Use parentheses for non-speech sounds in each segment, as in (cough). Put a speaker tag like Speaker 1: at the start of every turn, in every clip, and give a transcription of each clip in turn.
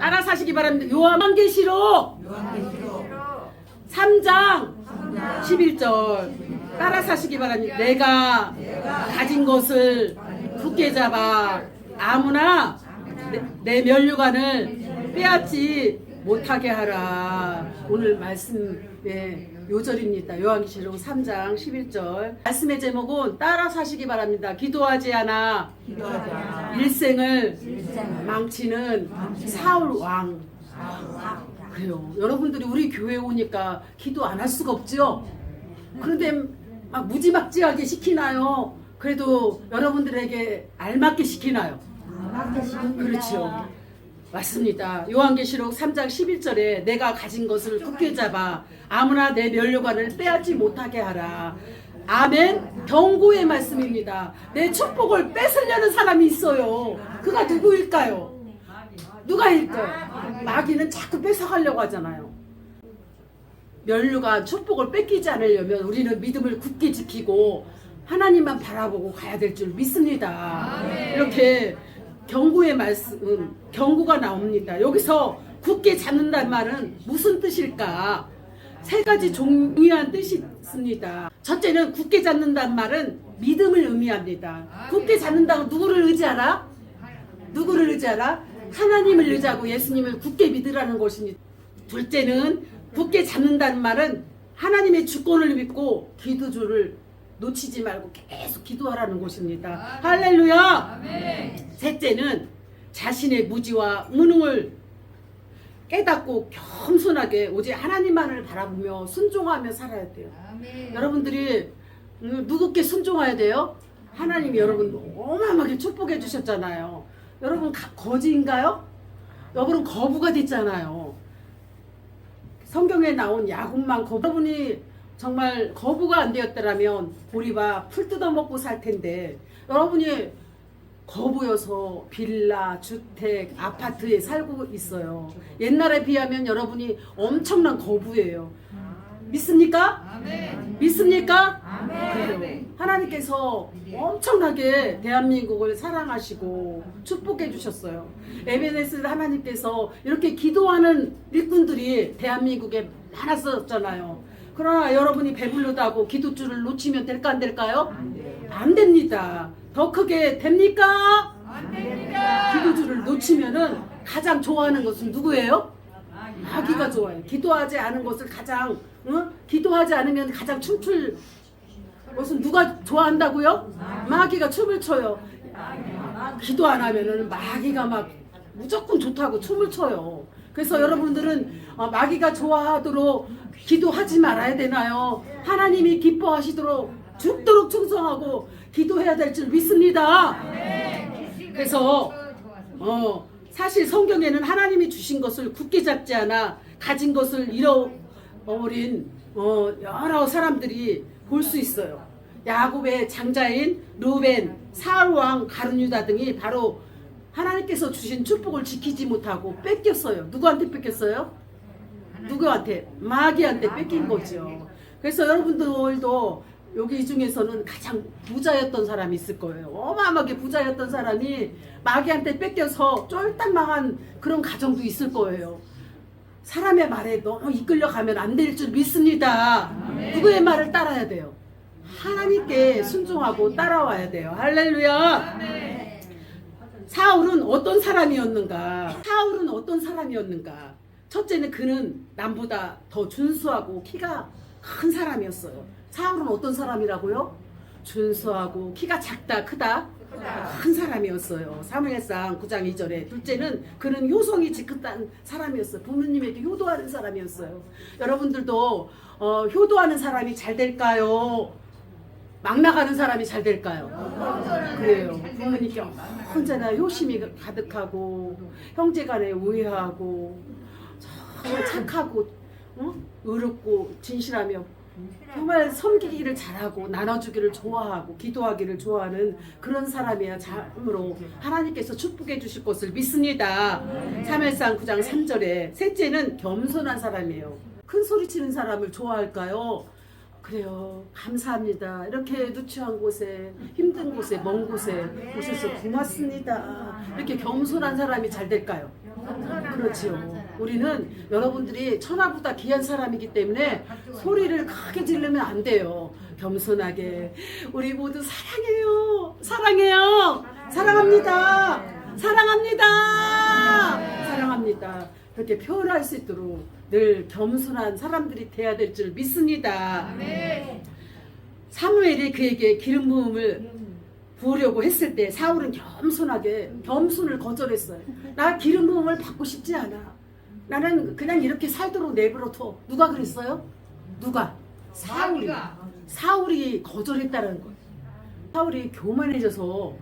Speaker 1: 따라 사시기 바랍니다. 요한계시록 3장 11절 따라 사시기 바랍니다. 내가 가진 것을 굳게 잡아 아무나 내, 내 면류관을 빼앗지 못하게 하라. 오늘 말씀 네, 요절입니다. 요한계시록 3장 11절 말씀의 제목은 따라 사시기 바랍니다. 기도하지 않아 일생을 망치는 사울 왕. 그래요. 여러분들이 우리 교회 오니까 기도 안 할 수가 없죠. 그런데 막 무지막지하게 시키나요? 그래도 여러분들에게 알맞게 시키나요? 그렇죠. 맞습니다. 요한계시록 3장 11절에 내가 가진 것을 굳게 잡아 아무나 내 면류관을 빼앗지 못하게 하라. 아멘. 경고의 말씀입니다. 내 축복을 뺏으려는 사람이 있어요. 그가 누구일까요? 누가일까요? 마귀는 자꾸 뺏어가려고 하잖아요. 면류관 축복을 뺏기지 않으려면 우리는 믿음을 굳게 지키고 하나님만 바라보고 가야 될 줄 믿습니다. 이렇게 경고의 말씀, 경고가 나옵니다. 여기서 굳게 잡는다는 말은 무슨 뜻일까? 세 가지 중요한 뜻이 있습니다. 첫째는 굳게 잡는다는 말은 믿음을 의미합니다. 굳게 잡는다고 누구를 의지하라? 누구를 의지하라? 하나님을 의지하고 예수님을 굳게 믿으라는 것입니다. 둘째는 굳게 잡는다는 말은 하나님의 주권을 믿고 기도주를 놓치지 말고 계속 기도하라는 것입니다. 할렐루야! 셋째는 자신의 무지와 무능을 깨닫고 겸손하게 오직 하나님만을 바라보며 순종하며 살아야 돼요. 여러분들이 음, 누구께 순종해야 돼요? 하나님이 여러분 어마어마하게 축복해 주셨잖아요. 여러분 가- 거지인가요? 여러분 거부가 됐잖아요. 성경에 나온 야곱만 거부. 여러분이 정말 거부가 안 되었더라면 보리밥 풀 뜯어 먹고 살 텐데 여러분이 거부여서 빌라, 주택, 아파트에 살고 있어요. 옛날에 비하면 여러분이 엄청난 거부예요. 믿습니까? 믿습니까? 그래요. 하나님께서 엄청나게 대한민국을 사랑하시고 축복해 주셨어요. 에베네스 하나님께서 이렇게 기도하는 일꾼들이 대한민국에 많았었잖아요. 그러나 여러분이 배불르다고 기도줄을 놓치면 될까 안 될까요? 안 됩니다. 더 크게 됩니까? 기도줄을 놓치면은 가장 좋아하는 것은 누구예요? 마귀가 좋아요. 기도하지 않은 것을 가장 응? 기도하지 않으면 가장 춤출 것은 누가 좋아한다고요? 마귀가 춤을 춰요. 기도 안 하면은 마귀가 막 무조건 좋다고 춤을 춰요. 그래서 여러분들은 어, 마귀가 좋아하도록 기도하지 말아야 되나요? 하나님이 기뻐하시도록 죽도록 충성하고 기도해야 될 줄 믿습니다. 그래서 어, 사실 성경에는 하나님이 주신 것을 굳게 잡지 않아 가진 것을 잃어버린 어, 여러 사람들이 볼 수 있어요. 야곱의 장자인 루벤, 사울 왕, 가룟유다 등이 바로 하나님께서 주신 축복을 지키지 못하고 뺏겼어요. 누구한테 뺏겼어요? 누구한테? 마귀한테 뺏긴 거죠. 그래서 여러분들도 여기 중에서는 가장 부자였던 사람이 있을 거예요. 어마어마하게 부자였던 사람이 마귀한테 뺏겨서 쫄딱 망한 그런 가정도 있을 거예요. 사람의 말에 너무 이끌려 가면 안 될 줄 믿습니다. 누구의 말을 따라야 돼요? 하나님께 순종하고 따라와야 돼요. 할렐루야. 사울은 어떤 사람이었는가? 사울은 어떤 사람이었는가? 첫째는 그는 남보다 더 준수하고 키가 큰 사람이었어요. 사울은 어떤 사람이라고요? 준수하고 키가 작다 크다 큰 사람이었어요. 사무엘상 9장 2절에 둘째는 그는 효성이 지긋한 사람이었어요. 부모님에게 효도하는 사람이었어요. 여러분들도 어, 효도하는 사람이 잘 될까요? 막 나가는 사람이 잘 될까요? 그래요. 부모님께 언제나 효심이 가득하고 형제간에 우애하고 정말 착하고 어? 의롭고 진실하며 정말 섬기기를 잘하고 나눠주기를 좋아하고 기도하기를 좋아하는 그런 사람이야 참으로 하나님께서 축복해 주실 것을 믿습니다. 3일상 9장 3절에 셋째는 겸손한 사람이에요. 큰 소리 치는 사람을 좋아할까요? 그래요. 감사합니다. 이렇게 누추한 곳에 힘든 곳에 먼 곳에 오셔서 고맙습니다. 이렇게 겸손한 사람이 잘 될까요? 그렇죠. 우리는 여러분들이 천하보다 귀한 사람이기 때문에 소리를 크게 지르면 안 돼요. 겸손하게 우리 모두 사랑해요. 사랑해요. 사랑합니다. 사랑합니다. 사랑합니다. 그렇게 표현할 수 있도록 늘 겸손한 사람들이 돼야 될 줄 믿습니다. 사무엘이 그에게 기름 부음을 부으려고 했을 때 사울은 겸손하게 겸손을 거절했어요. 나 기름 부음을 받고 싶지 않아. 나는 그냥 이렇게 살도록 내버려둬. 누가 그랬어요? 누가? 사울이. 사울이 거절했다는 거예요. 사울이 교만해져서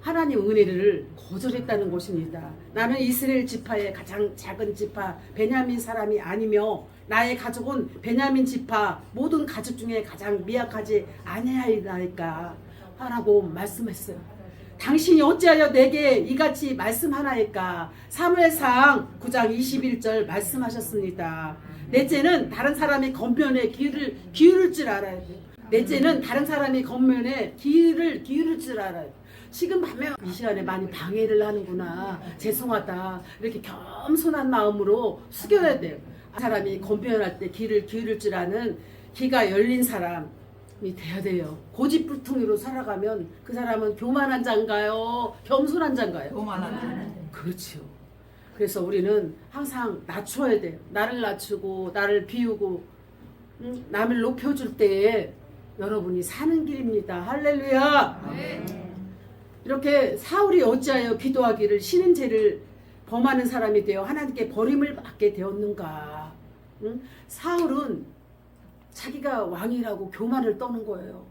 Speaker 1: 하나님 은혜를 거절했다는 것입니다. 나는 이스라엘 지파의 가장 작은 지파 베냐민 사람이 아니며 나의 가족은 베냐민 지파 모든 가족 중에 가장 미약하지 아니하리나이까 하라고 말씀했어요. 당신이 어찌하여 내게 이같이 말씀하나이까 사무엘상 9장 21절 말씀하셨습니다. 넷째는 다른 사람의 겉면에 귀를 기울일 줄 알아야 돼요. 넷째는 다른 사람의 겉면에 귀를 기울일 줄 알아요. 지금 밤에 이 시간에 많이 방해를 하는구나. 죄송하다. 이렇게 겸손한 마음으로 숙여야 돼요. 사람이 겉면할 때 귀를 기울일 줄 아는 귀가 열린 사람이 돼야 돼요. 고집불통이로 살아가면 그 사람은 교만한 자인가요? 겸손한 자인가요?
Speaker 2: 교만한
Speaker 1: 그렇죠. 그래서 우리는 항상 낮춰야 돼요. 나를 낮추고 나를 비우고 음, 남을 높여줄 때에 여러분이 사는 길입니다. 할렐루야. 이렇게 사울이 어찌하여 기도하기를 신은 죄를 범하는 사람이 되어 하나님께 버림을 받게 되었는가? 응? 사울은 자기가 왕이라고 교만을 떠는 거예요.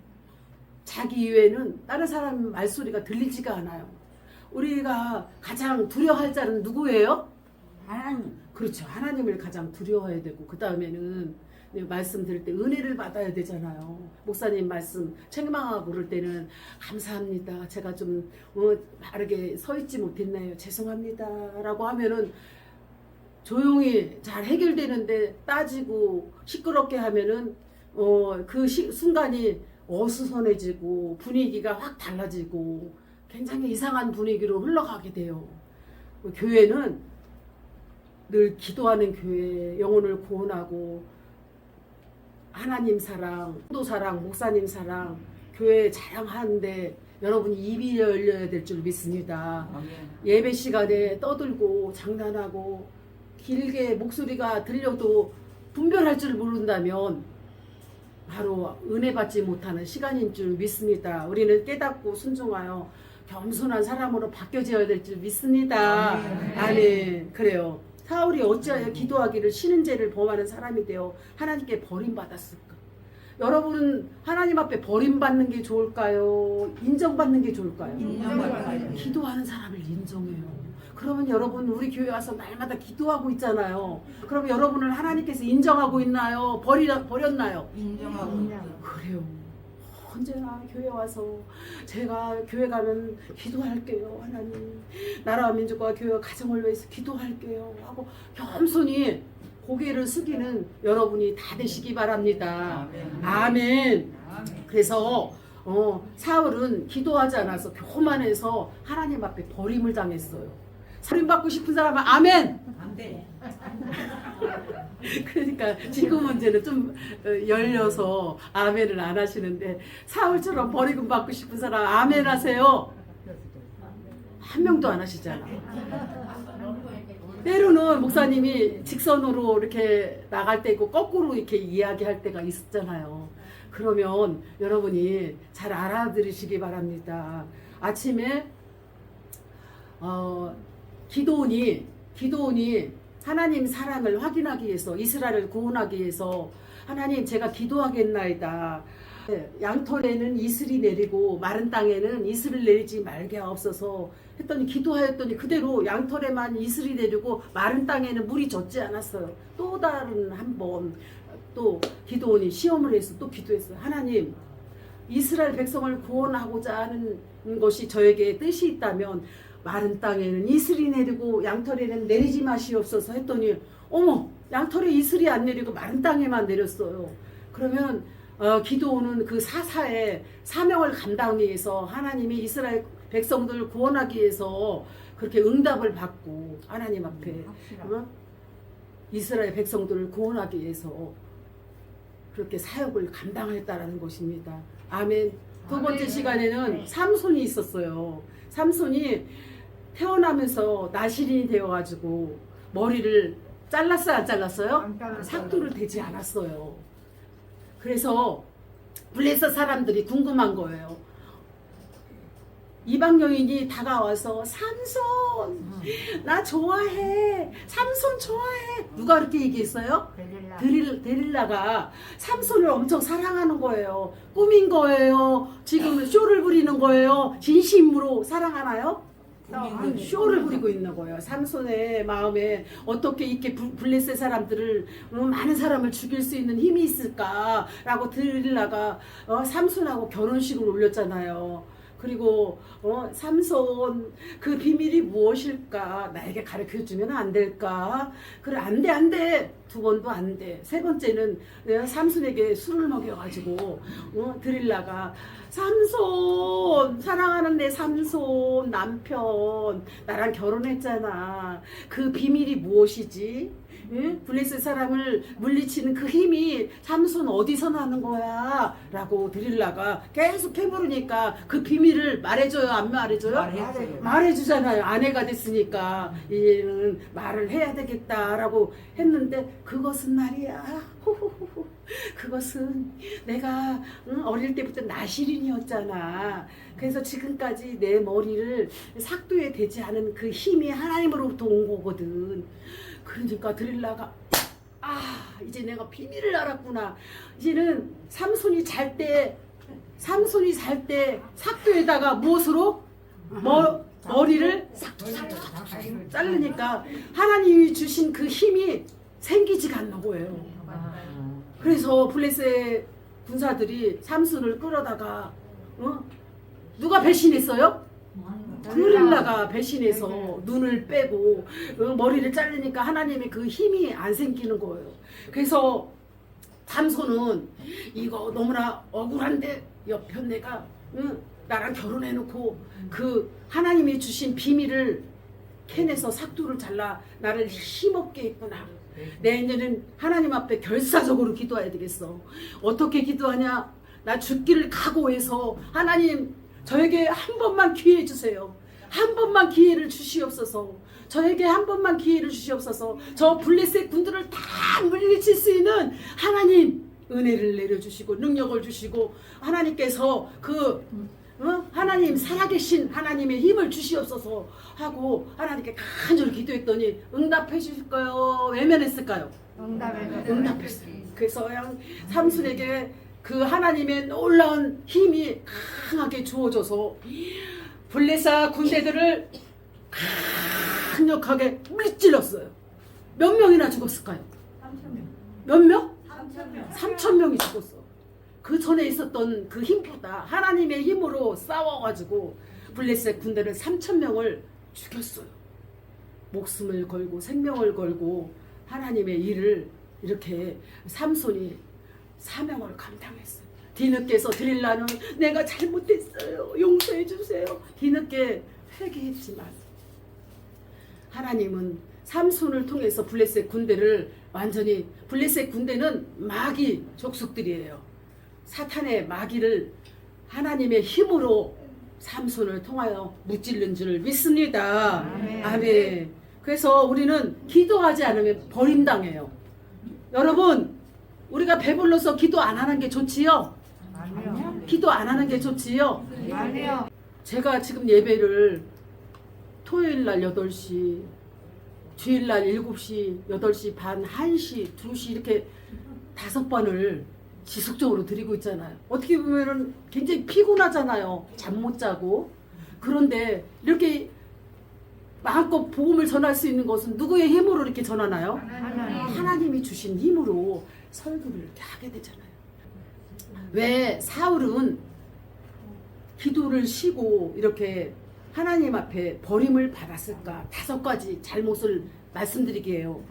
Speaker 1: 자기 이외에는 다른 사람 말소리가 들리지가 않아요. 우리가 가장 두려워할 자는 누구예요?
Speaker 2: 하나님
Speaker 1: 그렇죠. 하나님을 가장 두려워해야 되고 그 다음에는 말씀 들을 때 은혜를 받아야 되잖아요. 목사님 말씀 책망하고 그럴 때는 감사합니다. 제가 좀 어, 바르게 서 있지 못했나요? 죄송합니다라고 하면은 조용히 잘 해결되는데 따지고 시끄럽게 하면은 어, 그 시- 순간이 어수선해지고 분위기가 확 달라지고 굉장히 이상한 분위기로 흘러가게 돼요. 교회는 늘 기도하는 교회, 영혼을 구원하고 하나님 사랑, 도 사랑, 목사님 사랑, 교회 자랑하는데 여러분이 입이 열려야 될 줄 믿습니다. 예배 시간에 떠들고 장난하고 길게 목소리가 들려도 분별할 줄 모른다면 바로 은혜 받지 못하는 시간인 줄 믿습니다. 우리는 깨닫고 순종하여 겸손한 사람으로 바뀌어져야 될 줄 믿습니다.
Speaker 2: 아멘.
Speaker 1: 아멘. 그래요. 사울이 어찌하여 기도하기를 쉬는 죄를 범하는 사람이 되어 하나님께 버림받았을까? 여러분은 하나님 앞에 버림받는 게 좋을까요? 인정받는 게 좋을까요?
Speaker 2: 인정받아요.
Speaker 1: 기도하는 사람을 인정해요. 그러면 여러분 우리 교회 와서 날마다 기도하고 있잖아요. 그럼 여러분을 하나님께서 인정하고 있나요? 버리, 버렸나요?
Speaker 2: 인정하고 있죠.
Speaker 1: 그래요. 언제나 교회 와서 제가 교회 가면 기도할게요 하나님 나라와 민족과 교회와 가정을 위해서 기도할게요 하고 겸손히 고개를 숙이는 여러분이 다 되시기 바랍니다
Speaker 2: 아멘.
Speaker 1: 아멘
Speaker 2: 아멘.
Speaker 1: 그래서 어, 사울은 기도하지 않아서 교만해서 하나님 앞에 버림을 당했어요 버림받고 싶은 사람은 아멘
Speaker 2: 안 돼. (laughs)
Speaker 1: 그러니까 지금 문제는 좀 어, 열려서 아멘을 안 하시는데 사울처럼 버리금 받고 싶은 사람 아멘 하세요. 한 명도 안 하시잖아. 때로는 목사님이 직선으로 이렇게 나갈 때 있고 거꾸로 이렇게 이야기할 때가 있었잖아요. 그러면 여러분이 잘 알아들으시기 바랍니다. 아침에 어, 기도원이 기도원이 하나님 사랑을 확인하기 위해서 이스라엘을 구원하기 위해서 하나님 제가 기도하겠나이다. 양털에는 이슬이 내리고 마른 땅에는 이슬을 내리지 말게 하옵소서 했더니 기도하였더니 그대로 양털에만 이슬이 내리고 마른 땅에는 물이 젖지 않았어요. 또 다른 한 번 또 기도원이 시험을 해서 또 기도했어요. 하나님 이스라엘 백성을 구원하고자 하는 것이 저에게 뜻이 있다면 마른 땅에는 이슬이 내리고 양털에는 내리지 마시옵소서 했더니 어머 양털에 이슬이 안 내리고 마른 땅에만 내렸어요. 그러면 어, 기도오는 그 사사의 사명을 감당하기 위해서 하나님이 이스라엘 백성들을 구원하기 위해서 그렇게 응답을 받고 하나님 앞에. 어? 이스라엘 백성들을 구원하기 위해서 그렇게 사역을 감당했다라는 것입니다. 아멘. 두 번째
Speaker 2: 아멘.
Speaker 1: 시간에는
Speaker 2: 네.
Speaker 1: 삼손이 있었어요. 삼손이 태어나면서 나시린이 되어가지고 머리를 잘랐어요, 안 잘랐어요?
Speaker 2: 안 잘랐어요.
Speaker 1: 삭도를 대지 않았어요. 그래서 블레셋 사람들이 궁금한 거예요. 이방 여인이 다가와서 삼손 나 좋아해 삼손 좋아해 누가 그렇게 얘기했어요?
Speaker 2: 데릴라.
Speaker 1: 데릴, 데릴라가 삼손을 엄청 사랑하는 거예요 꿈인 거예요 지금 쇼를 부리는 거예요 진심으로 사랑하나요?
Speaker 2: 음.
Speaker 1: 쇼를 부리고 있는 거예요. 삼손의 마음에 어떻게 이렇게 불- 블레셋 사람들을 어, 많은 사람을 죽일 수 있는 힘이 있을까라고 드릴라가 어, 삼손하고 결혼식을 올렸잖아요. 그리고 어, 삼손 그 비밀이 무엇일까 나에게 가르쳐 주면 안 될까? 그래 안 돼 안 돼. 두 번도 안 돼. 세 번째는 삼손에게 술을 먹여가지고 어, 드릴라가 삼손 사랑하는 내 삼손 남편 나랑 결혼했잖아. 그 비밀이 무엇이지? 응? 블레셋 사람을 물리치는 그 힘이 삼손 어디서 나는 거야? 라고 드릴라가 계속 캐물으니까 그 비밀을 말해줘요 안 말해줘요?
Speaker 2: 말해줘요.
Speaker 1: 말해주잖아요. 아내가 됐으니까 이제는 말을 해야 되겠다라고 했는데 그것은 말이야. 호호호호. (laughs) 그것은 내가 응, 어릴 때부터 나시린이었잖아. 그래서 지금까지 내 머리를 삭도에 되지 않은 그 힘이 하나님으로부터 온 거거든. 그러니까 드릴라가 아 이제 내가 비밀을 알았구나. 이제는 삼손이 잘 때 삼손이 잘 때 삭도에다가 무엇으로 머, 머리를 싹둑싹둑 자르니까 하나님이 주신 그 힘이 생기지가 않는 거예요. 그래서 블레셋 군사들이 삼손을 끌어다가 어? 누가 배신했어요? 드릴라가 배신해서 눈을 빼고 어, 머리를 자르니까 하나님의 그 힘이 안 생기는 거예요. 그래서 삼손은 이거 너무나 억울한데 옆편 내가 응, 나랑 결혼해놓고 그 하나님이 주신 비밀을 캐내서 삭두를 잘라 나를 힘없게 했구나. 내년에는 하나님 앞에 결사적으로 기도해야 되겠어. 어떻게 기도하냐? 나 죽기를 각오해서 하나님 저에게 한 번만 기회 주세요. 한 번만 기회를 주시옵소서. 저에게 한 번만 기회를 주시옵소서. 저 블레셋 군들을 다 물리칠 수 있는 하나님 은혜를 내려주시고 능력을 주시고 하나님께서 그 어? 하나님 살아계신 하나님의 힘을 주시옵소서 하고 하나님께 간절히 기도했더니 응답해 주실 까요? 외면했을까요?
Speaker 2: 응답해줘요.
Speaker 1: 응답했어요. 그래서 그냥 삼순에게 그 하나님의 놀라운 힘이 강하게 주어져서 블레사 군대들을 강력하게 물질렀어요. 몇 명이나 죽었을까요? 몇 명? 3천 명이 죽었어. 그 전에 있었던 그 힘보다 하나님의 힘으로 싸워가지고 블레셋 군대를 3천 명을 죽였어요. 목숨을 걸고 생명을 걸고 하나님의 일을 이렇게 삼손이 사명을 감당했어요. 뒤늦게서 드릴라는 내가 잘못했어요. 용서해 주세요. 뒤늦게 회개했지만 하나님은 삼손을 통해서 블레셋 군대를 완전히 블레셋 군대는 마귀 족속들이에요. 사탄의 마귀를 하나님의 힘으로 삼손을 통하여 무찔른 줄 믿습니다.
Speaker 2: 아멘.
Speaker 1: 아멘. 그래서 우리는 기도하지 않으면 버림당해요. 여러분, 우리가 배불러서 기도 안 하는 게 좋지요?
Speaker 2: 아니요.
Speaker 1: 기도 안 하는 게 좋지요?
Speaker 2: 아니요.
Speaker 1: 제가 지금 예배를 토요일 날 8시, 주일 날 7시, 8시 반, 1시, 2시 이렇게 다섯 번을 지속적으로 드리고 있잖아요. 어떻게 보면은 굉장히 피곤하잖아요. 잠 못 자고. 그런데 이렇게 마음껏 복음을 전할 수 있는 것은 누구의 힘으로 이렇게 전하나요?
Speaker 2: 하나님.
Speaker 1: 하나님이 주신 힘으로 설교를 이렇게 하게 되잖아요. 왜 사울은 기도를 쉬고 이렇게 하나님 앞에 버림을 받았을까? 다섯 가지 잘못을 말씀드리게요.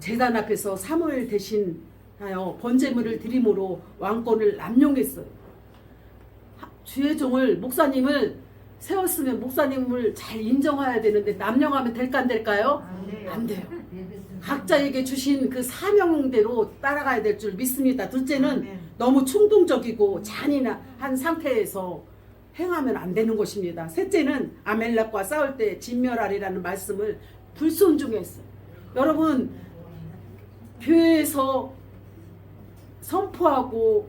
Speaker 1: 재단 앞에서 사무엘 대신 하여 번제물을 드림으로 왕권을 남용했어요. 하- 주의 종을 목사님을 세웠으면 목사님을 잘 인정해야 되는데 남용하면 될까 안 될까요?
Speaker 2: 안 돼요.
Speaker 1: 안 돼요. (laughs) 각자에게 주신 그 사명대로 따라가야 될 줄 믿습니다. 둘째는
Speaker 2: 아멘.
Speaker 1: 너무 충동적이고 잔인한 상태에서 행하면 안 되는 것입니다. 셋째는 아멜렉과 싸울 때 진멸하리라는 말씀을 불순종했어요. 여러분 교회에서 선포하고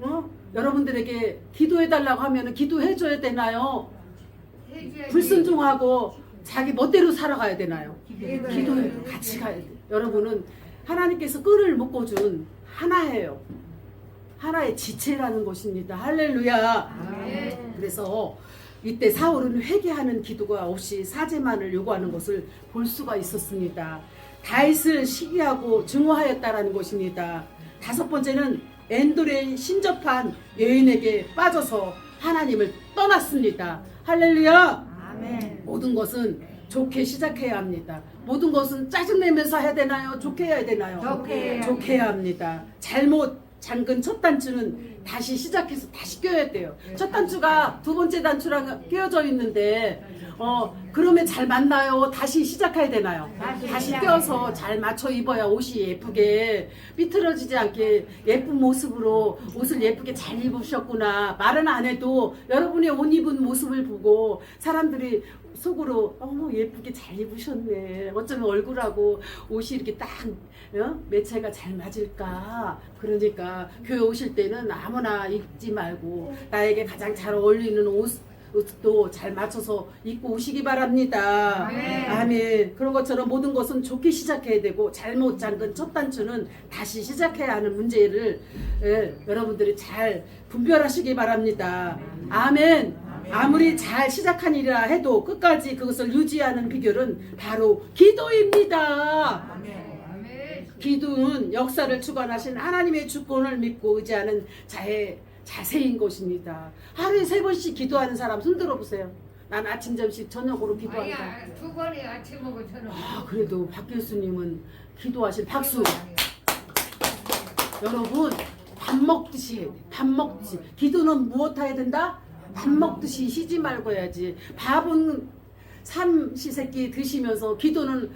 Speaker 1: 어? 여러분들에게 기도해 달라고 하면 기도해 줘야 되나요? 불순종하고 자기 멋대로 살아가야 되나요? 기도해 같이 가야 돼. 여러분은 하나님께서 끈을 묶어준 하나예요. 하나의 지체라는 것입니다. 할렐루야. 그래서 이때 사울은 회개하는 기도가 없이 사제만을 요구하는 것을 볼 수가 있었습니다. 다윗을 시기하고 증오하였다라는 것입니다. 다섯 번째는 엔돌에 신접한 여인에게 빠져서 하나님을 떠났습니다. 할렐루야.
Speaker 2: 아멘.
Speaker 1: 모든 것은 좋게 시작해야 합니다. 모든 것은 짜증내면서 해야 되나요? 좋게 해야 되나요?
Speaker 2: 좋게
Speaker 1: 좋게 해야 합니다. 잘못 잠근 첫 단추는 다시 시작해서 다시 껴야 돼요. 첫 단추가 두 번째 단추랑 끼어져 있는데 어 그러면 잘 맞나요? 다시 시작해야 되나요?
Speaker 2: 다시.
Speaker 1: 껴서 잘 맞춰 입어야 옷이 예쁘게 삐뚤어지지 않게 예쁜 모습으로 옷을 예쁘게 잘 입으셨구나 말은 안 해도 여러분의 옷 입은 모습을 보고 사람들이 속으로 어머 예쁘게 잘 입으셨네 어쩌면 얼굴하고 옷이 이렇게 딱 어? 매체가 잘 맞을까 그러니까 교회 오실 때는 아무나 입지 말고 나에게 가장 잘 어울리는 옷 옷도 잘 맞춰서 입고 오시기 바랍니다.
Speaker 2: 아멘.
Speaker 1: 아멘. 그런 것처럼 모든 것은 좋게 시작해야 되고 잘못 잠근 첫 단추는 다시 시작해야 하는 문제를 예, 여러분들이 잘 분별하시기 바랍니다. 아멘. 아무리 잘 시작한 일이라 해도 끝까지 그것을 유지하는 비결은 바로 기도입니다. 기도는 역사를 주관하신 하나님의 주권을 믿고 의지하는 자의 자세인 것입니다. 하루에 세 번씩 기도하는 사람 손 들어보세요. 난 아침, 점심, 저녁으로 기도한다.
Speaker 3: 아니야 두 번에 아침 먹고 저녁
Speaker 1: 아, 그래도 박 교수님은 기도하실 박수. 여러분 밥 먹듯이. 밥 먹듯이. 기도는 무엇 해야 된다? 밥 먹듯이 쉬지 말고 해야지. 밥은 삼시세끼 드시면서 기도는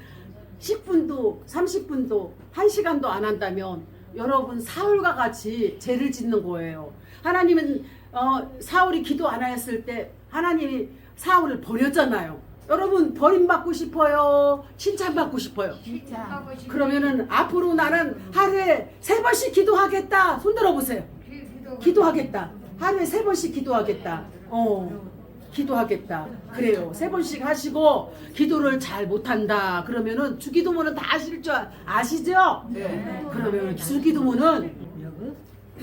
Speaker 1: 10분도 30분도 1시간도 안 한다면 여러분 사울과 같이 죄를 짓는 거예요. 하나님은 어, 사울이 기도 안 했을 때 하나님이 사울을 버렸잖아요. 여러분 버림받고 싶어요? 칭찬받고 싶어요?
Speaker 2: 진짜.
Speaker 1: 그러면은 앞으로 나는 하루에 세 번씩 기도하겠다. 손 들어보세요.
Speaker 3: 기도
Speaker 1: 기도하겠다. 하루에 세 번씩 기도하겠다. 어, 기도하겠다. 그래요. 세 번씩 하시고 기도를 잘 못한다. 그러면은 주기도문은 다 아실 줄 아- 아시죠?
Speaker 2: 네.
Speaker 1: 그러면 주기도문은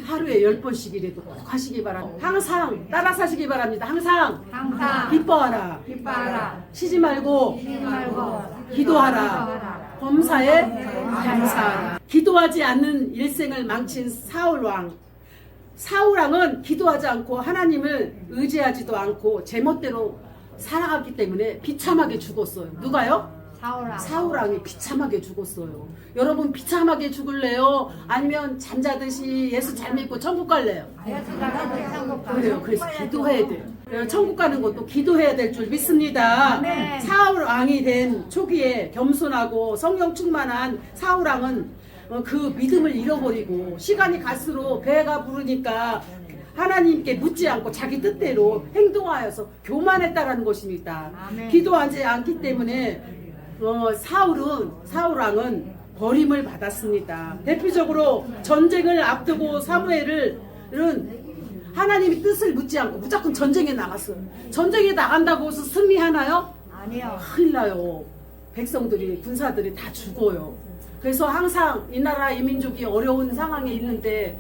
Speaker 1: 하루에 열 번씩이라도 꼭 하시기 바랍니다. 항상 따라 사시기 바랍니다. 항상
Speaker 2: 항상
Speaker 1: 기뻐하라.
Speaker 2: 기뻐하라.
Speaker 1: 쉬지 말고
Speaker 2: 쉬지 말고
Speaker 1: 기도하라. 범사에 감사하라. 기도하지 않는 일생을 망친 사울 왕. 사울 왕은 기도하지 않고 하나님을 의지하지도 않고 제멋대로 살아갔기 때문에 비참하게 죽었어요. 누가요? 사울 왕이 비참하게 죽었어요. 여러분 비참하게 죽을래요? 아니면 잠자듯이 예수 잘 믿고 천국 갈래요? 그래요. 그래서 기도해야 돼요. 어, 천국 가는 것도 기도해야 될 줄 믿습니다. 사울 왕이 된 초기에 겸손하고 성령 충만한 사울 왕은 어, 그 믿음을 잃어버리고 시간이 갈수록 배가 부르니까 하나님께 묻지 않고 자기 뜻대로 행동하여서 교만했다라는 것입니다.
Speaker 2: 아멘.
Speaker 1: 기도하지 않기 때문에 어, 사울은 사울 왕은 버림을 받았습니다. 대표적으로 전쟁을 앞두고 사무엘은 하나님의 뜻을 묻지 않고 무조건 전쟁에 나갔어요. 전쟁에 나간다고 해서 승리하나요?
Speaker 2: 아니요.
Speaker 1: 큰일 나요. 백성들이 군사들이 다 죽어요. 그래서 항상 이 나라 이 민족이 어려운 상황에 있는데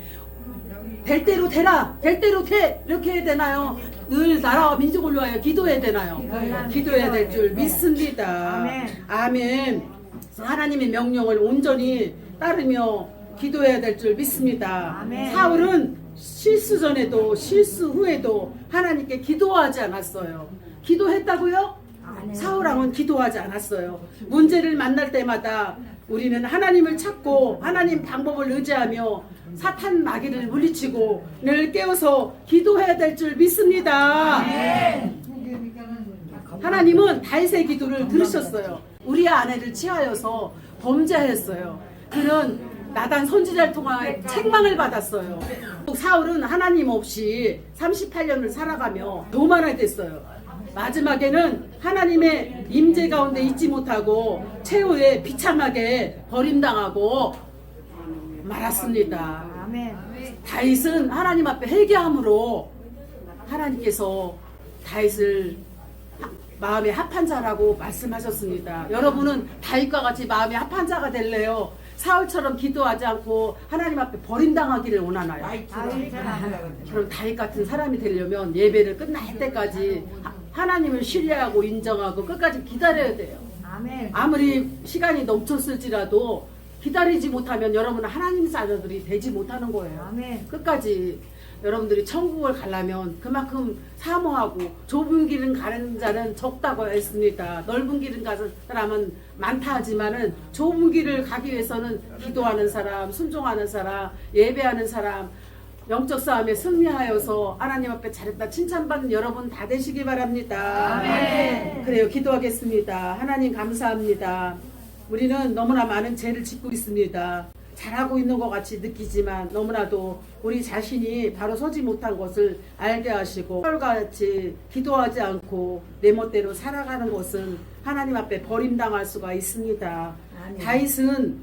Speaker 1: 될 대로 되라 될 대로 돼 이렇게 해야 되나요? 늘 나라와 민족을 위하여 기도해야 되나요? 기도해야 될 줄 믿습니다.
Speaker 2: 아멘.
Speaker 1: 하나님의 명령을 온전히 따르며 기도해야 될 줄 믿습니다. 사울은 실수 전에도 실수 후에도 하나님께 기도하지 않았어요. 기도했다고요? 사울왕은 기도하지 않았어요. 문제를 만날 때마다 우리는 하나님을 찾고 하나님 방법을 의지하며 사탄 마귀를 물리치고 늘 깨워서 기도해야 될 줄 믿습니다. 하나님은 다윗의 기도를 들으셨어요. 우리의 아내를 취하여서 범죄하였어요. 그는 나단 선지자를 통하여 책망을 받았어요. 사울은 하나님 없이 38년을 살아가며 교만하게 됐어요. 마지막에는 하나님의 임재 가운데 있지 못하고 최후에 비참하게 버림당하고 말았습니다. 다윗은 하나님 앞에 회개함으로 하나님께서 다윗을 하- 마음에 합한 자라고 말씀하셨습니다. 여러분은 다윗과 같이 마음에 합한 자가 될래요? 사울처럼 기도하지 않고 하나님 앞에 버림당하기를 원하나요? 그럼 다윗 같은 사람이 되려면 예배를 끝날 때까지 하- 하나님을 신뢰하고 인정하고 끝까지 기다려야 돼요.
Speaker 2: 아멘.
Speaker 1: 아무리 시간이 넘쳤을지라도 기다리지 못하면 여러분은 하나님 자녀들이 되지 못하는 거예요.
Speaker 2: 아멘.
Speaker 1: 끝까지 여러분들이 천국을 가려면 그만큼 사모하고 좁은 길은 가는 자는 적다고 했습니다. 넓은 길은 가는 사람은 많다 하지만은 좁은 길을 가기 위해서는 기도하는 사람, 순종하는 사람, 예배하는 사람, 영적 싸움에 승리하여서 하나님 앞에 잘했다 칭찬받는 여러분 다 되시기 바랍니다.
Speaker 2: 아멘.
Speaker 1: 그래요. 기도하겠습니다. 하나님 감사합니다. 우리는 너무나 많은 죄를 짓고 있습니다. 잘하고 있는 것 같이 느끼지만 너무나도 우리 자신이 바로 서지 못한 것을 알게 하시고 서울같이 기도하지 않고 내 멋대로 살아가는 것은 하나님 앞에 버림당할 수가 있습니다. 다윗은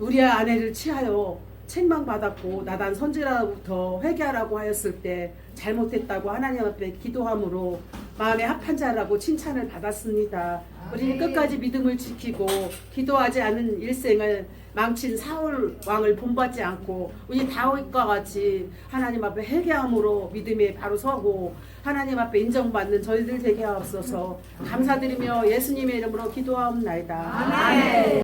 Speaker 1: 우리의 아내를 취하여 책망받았고 나단 선지라부터 회개하라고 하였을 때 잘못했다고 하나님 앞에 기도함으로 마음에 합한 자라고 칭찬을 받았습니다. 우리는 끝까지 믿음을 지키고 기도하지 않은 일생을 망친 사울 왕을 본받지 않고 우리 다윗과 같이 하나님 앞에 회개함으로 믿음에 바로 서고 하나님 앞에 인정받는 저희들 되게 하옵소서 감사드리며 예수님의 이름으로 기도하옵나이다.
Speaker 2: 아멘.